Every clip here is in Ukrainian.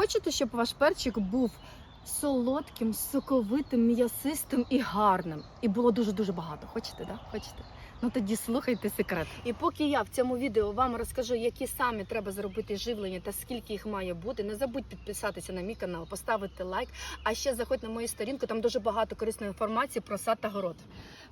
Хочете, щоб ваш перчик був солодким, соковитим, м'ясистим і гарним? І було дуже-дуже багато. Хочете, да? Хочете? Ну тоді слухайте секрет. І поки я в цьому відео вам розкажу, які самі треба зробити живлення та скільки їх має бути, не забудь підписатися на мій канал, поставити лайк. А ще заходь на мою сторінку, там дуже багато корисної інформації про сад та город.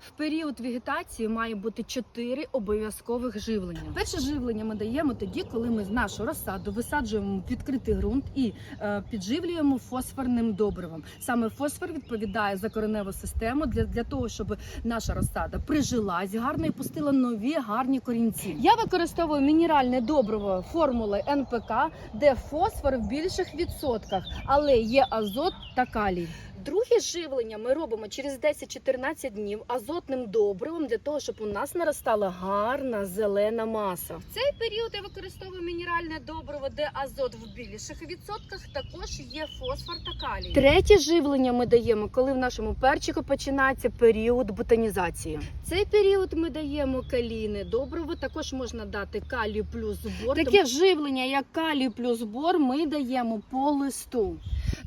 В період вегетації має бути чотири обов'язкових живлення. Перше живлення ми даємо тоді, коли ми з нашу розсаду висаджуємо в відкритий ґрунт і е, підживлюємо фосфорним добривом. Саме фосфор відповідає за кореневу систему для, для того, щоб наша розсада прижилась гарно і пустила нові гарні корінці. Я використовую мінеральне добриво формули НПК, де фосфор в більших відсотках, але є азот та калій. Друге живлення ми робимо через 10-14 днів азотним добривом для того, щоб у нас наростала гарна зелена маса. В цей період я використовую мінеральне добриво, де азот в більших відсотках також є фосфор та калій. Третє живлення ми даємо, коли в нашому перчику починається період бутонізації. Цей період ми даємо калійне добриво. Також можна дати калій плюс бор. Таке живлення, як калій плюс бор, ми даємо по листу.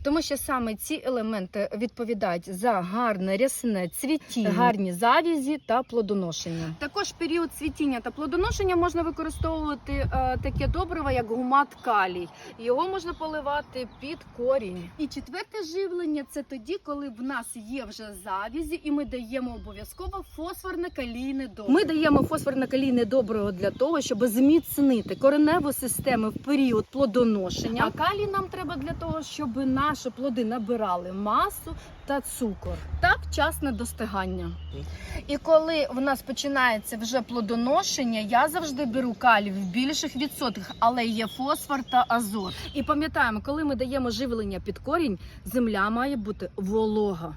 Тому що саме ці елементи відповідають за гарне рясне цвітіння, гарні завізі та плодоношення. Також період цвітіння та плодоношення можна використовувати е, таке добриво, як гумат калій. Його можна поливати під корінь. І четверте живлення це тоді, коли в нас є вже завізі, і ми даємо обов'язково фосфорне калійне добриво. Ми даємо фосфорне калійне добриво для того, щоб зміцнити кореневу систему в період плодоношення. А калій нам треба для того, щоб наші плоди набирали масу та цукор та вчасне достигання. І коли в нас починається вже плодоношення, я завжди беру калій в більших відсотках, але є фосфор та азот. І пам'ятаємо, коли ми даємо живлення під корінь, земля має бути волога.